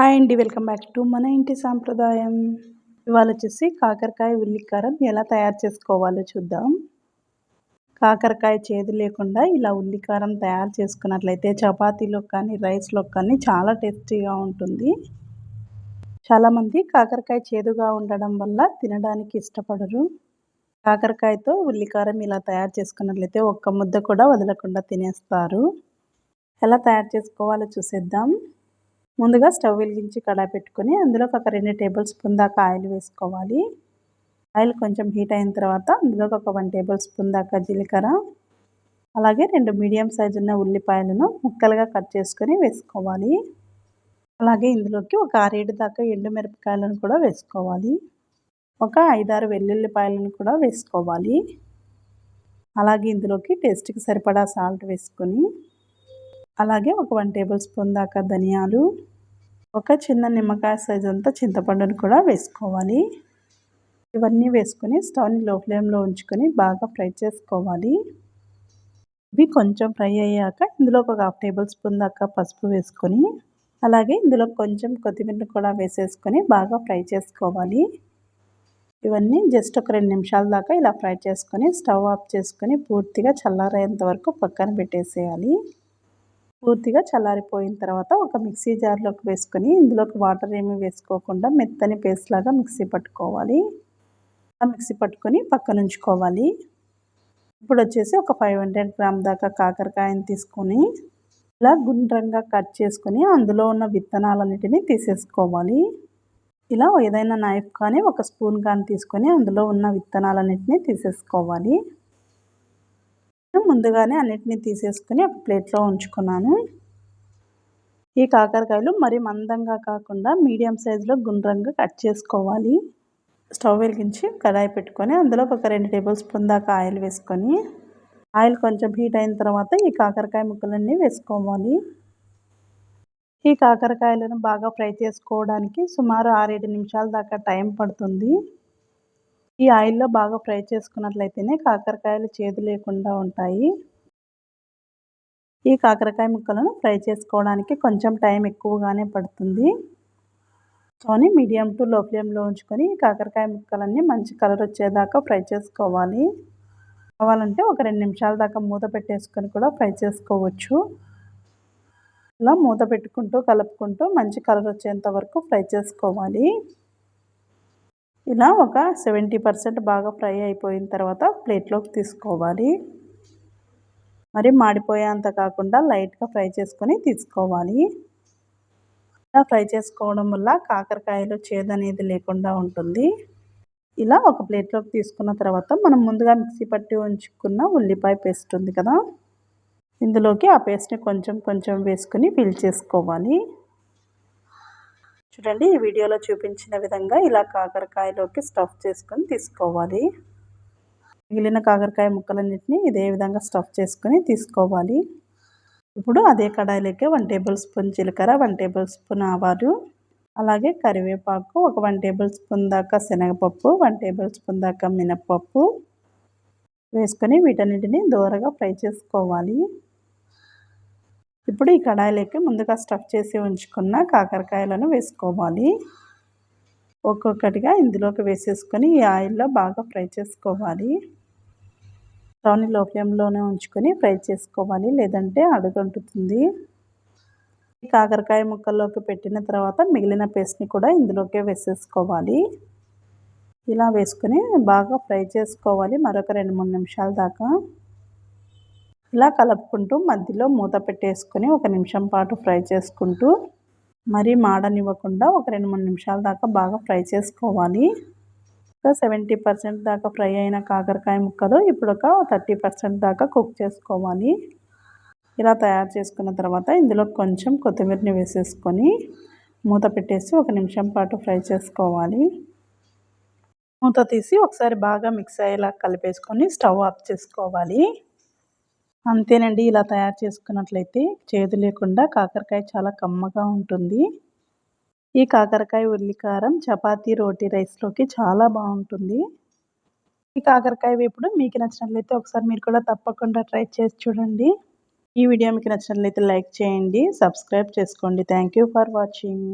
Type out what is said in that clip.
Hi అండి welcome back to మన ఇంటి సాంప్రదాయం. ఇవాళ వచ్చేసి కాకరకాయ ఉల్లికారం ఎలా తయారు చేసుకోవాలో చూద్దాం. కాకరకాయ చేదు లేకుండా ఇలా ఉల్లికారం తయారు చేసుకున్నట్లయితే చపాతీలో కానీ రైస్లో కానీ చాలా టేస్టీగా ఉంటుంది. చాలామంది కాకరకాయ చేదుగా ఉండడం వల్ల తినడానికి ఇష్టపడరు. కాకరకాయతో ఉల్లికారం ఇలా తయారు చేసుకున్నట్లయితే ఒక్క ముద్ద కూడా వదలకుండా తినేస్తారు. ఎలా తయారు చేసుకోవాలో చూసేద్దాం. ముందుగా స్టవ్ వెలిగించి కడాయి పెట్టుకొని అందులో ఒక రెండు టేబుల్ స్పూన్ దాకా ఆయిల్ వేసుకోవాలి. ఆయిల్ కొంచెం హీట్ అయిన తర్వాత అందులోకి ఒక వన్ టేబుల్ స్పూన్ దాకా జీలకర్ర అలాగే రెండు మీడియం సైజు ఉన్న ఉల్లిపాయలను ముక్కలుగా కట్ చేసుకొని వేసుకోవాలి. అలాగే ఇందులోకి ఒక ఆరేడు దాకా ఎండుమిరపకాయలను కూడా వేసుకోవాలి. ఒక ఐదారు వెల్లుల్లిపాయలను కూడా వేసుకోవాలి. అలాగే ఇందులోకి టేస్ట్కి సరిపడా సాల్ట్ వేసుకొని అలాగే ఒక వన్ టేబుల్ స్పూన్ దాకా ధనియాలు ఒక చిన్న నిమ్మకాయ సైజ్ అంతా చింతపండును కూడా వేసుకోవాలి. ఇవన్నీ వేసుకొని స్టవ్ని లో ఫ్లేమ్లో ఉంచుకొని బాగా ఫ్రై చేసుకోవాలి. ఇవి కొంచెం ఫ్రై అయ్యాక ఇందులో ఒక హాఫ్ టేబుల్ స్పూన్ దాకా పసుపు వేసుకొని అలాగే ఇందులో కొంచెం కొత్తిమీర కూడా వేసేసుకొని బాగా ఫ్రై చేసుకోవాలి. ఇవన్నీ జస్ట్ ఒక రెండు నిమిషాల దాకా ఇలా ఫ్రై చేసుకొని స్టవ్ ఆఫ్ చేసుకొని పూర్తిగా చల్లారేంత వరకు పక్కన పెట్టేసేయాలి. పూర్తిగా చల్లారిపోయిన తర్వాత ఒక మిక్సీ జార్లోకి వేసుకొని ఇందులోకి వాటర్ ఏమీ వేసుకోకుండా మెత్తని పేస్ట్ లాగా మిక్సీ పట్టుకోవాలి. మిక్సీ పట్టుకొని పక్కన ఉంచుకోవాలి. ఇప్పుడు వచ్చేసి ఒక ఫైవ్ హండ్రెడ్ గ్రామ్ దాకా కాకరకాయని తీసుకొని ఇలా గుండ్రంగా కట్ చేసుకొని అందులో ఉన్న విత్తనాలన్నిటినీ తీసేసుకోవాలి. ఇలా ఏదైనా నైఫ్ కానీ ఒక స్పూన్ కానీ తీసుకొని అందులో ఉన్న విత్తనాలన్నిటినీ తీసేసుకోవాలి. ముందుగానే అన్నిటినీ తీసేసుకుని ఒక ప్లేట్లో ఉంచుకున్నాను. ఈ కాకరకాయలు మరి మందంగా కాకుండా మీడియం సైజులో గుండ్రంగా కట్ చేసుకోవాలి. స్టవ్ వెలిగించి కడాయి పెట్టుకొని అందులో ఒక రెండు టేబుల్ స్పూన్ దాకా ఆయిల్ వేసుకొని ఆయిల్ కొంచెం హీట్ అయిన తర్వాత ఈ కాకరకాయ ముక్కలన్నీ వేసుకోవాలి. ఈ కాకరకాయలను బాగా ఫ్రై చేసుకోవడానికి సుమారు ఆరేడు నిమిషాల దాకా టైం పడుతుంది. ఈ ఆయిల్లో బాగా ఫ్రై చేసుకున్నట్లయితేనే కాకరకాయలు చేదు లేకుండా ఉంటాయి. ఈ కాకరకాయ ముక్కలను ఫ్రై చేసుకోవడానికి కొంచెం టైం ఎక్కువగానే పడుతుంది. కానీ మీడియం టు లో ఫ్లేమ్లో ఉంచుకొని కాకరకాయ ముక్కలన్నీ మంచి కలర్ వచ్చేదాకా ఫ్రై చేసుకోవాలి. కావాలంటే ఒక రెండు నిమిషాల దాకా మూత పెట్టేసుకొని కూడా ఫ్రై చేసుకోవచ్చు. ఇలా మూత పెట్టుకుంటూ కలుపుకుంటూ మంచి కలర్ వచ్చేంత వరకు ఫ్రై చేసుకోవాలి. ఇలా ఒక సెవెంటీ పర్సెంట్ బాగా ఫ్రై అయిపోయిన తర్వాత ప్లేట్లోకి తీసుకోవాలి. మరి మాడిపోయేంత కాకుండా లైట్గా ఫ్రై చేసుకొని తీసుకోవాలి. ఇలా ఫ్రై చేసుకోవడం వల్ల కాకరకాయలు చేదు అనేది లేకుండా ఉంటుంది. ఇలా ఒక ప్లేట్లోకి తీసుకున్న తర్వాత మనం ముందుగా మిక్సీ పట్టి ఉంచుకున్న ఉల్లిపాయ పేస్ట్ ఉంది కదా? ఇందులోకి ఆ పేస్ట్ని కొంచెం కొంచెం వేసుకుని ఫిల్ చేసుకోవాలి. చూడండి ఈ వీడియోలో చూపించిన విధంగా ఇలా కాకరకాయలోకి స్టఫ్ చేసుకొని తీసుకోవాలి. మిగిలిన కాకరకాయ ముక్కలన్నింటినీ ఇదే విధంగా స్టఫ్ చేసుకొని తీసుకోవాలి. ఇప్పుడు అదే కడాయిలోకి వన్ టేబుల్ స్పూన్ జీలకర్ర వన్ టేబుల్ స్పూన్ ఆవాలు అలాగే కరివేపాకు ఒక వన్ టేబుల్ స్పూన్ దాకా శనగపప్పు వన్ టేబుల్ స్పూన్ దాకా మినప్పప్పు వేసుకొని వీటన్నిటిని దూరగా ఫ్రై చేసుకోవాలి. ఇప్పుడు ఈ కడాయిలోకి ముందుగా స్టఫ్ చేసి ఉంచుకున్న కాకరకాయలను వేసుకోవాలి. ఒక్కొక్కటిగా ఇందులోకి వేసేసుకొని ఈ ఆయిల్లో బాగా ఫ్రై చేసుకోవాలి. స్టవ్ని లో ఫ్లేమ్లోనే ఉంచుకొని ఫ్రై చేసుకోవాలి లేదంటే అడుగంటుతుంది. కాకరకాయ ముక్కల్లోకి పెట్టిన తర్వాత మిగిలిన పేస్ట్ని కూడా ఇందులోకే వేసేసుకోవాలి. ఇలా వేసుకొని బాగా ఫ్రై చేసుకోవాలి మరొక రెండు మూడు నిమిషాల దాకా. ఇలా కలుపుకుంటూ మధ్యలో మూత పెట్టేసుకొని ఒక నిమిషం పాటు ఫ్రై చేసుకుంటూ మరీ మాడనివ్వకుండా ఒక రెండు మూడు నిమిషాల దాకా బాగా ఫ్రై చేసుకోవాలి. ఒక సెవెంటీ పర్సెంట్ దాకా ఫ్రై అయిన కాకరకాయ ముక్కలు ఇప్పుడు ఒక థర్టీ పర్సెంట్ దాకా కుక్ చేసుకోవాలి. ఇలా తయారు చేసుకున్న తర్వాత ఇందులో కొంచెం కొత్తిమీరని వేసేసుకొని మూత పెట్టేసి ఒక నిమిషం పాటు ఫ్రై చేసుకోవాలి. మూత తీసి ఒకసారి బాగా మిక్స్ అయ్యేలా కలిపేసుకొని స్టవ్ ఆఫ్ చేసుకోవాలి. అంతేనండి ఇలా తయారు చేసుకున్నట్లయితే చేదు లేకుండా కాకరకాయ చాలా కమ్మగా ఉంటుంది. ఈ కాకరకాయ ఉల్లికారం చపాతీ రోటీ రైస్లోకి చాలా బాగుంటుంది. ఈ కాకరకాయ వేపుడు మీకు నచ్చినట్లయితే ఒకసారి మీరు కూడా తప్పకుండా ట్రై చేసి చూడండి. ఈ వీడియో మీకు నచ్చినట్లయితే లైక్ చేయండి సబ్స్క్రైబ్ చేసుకోండి. Thank for watching.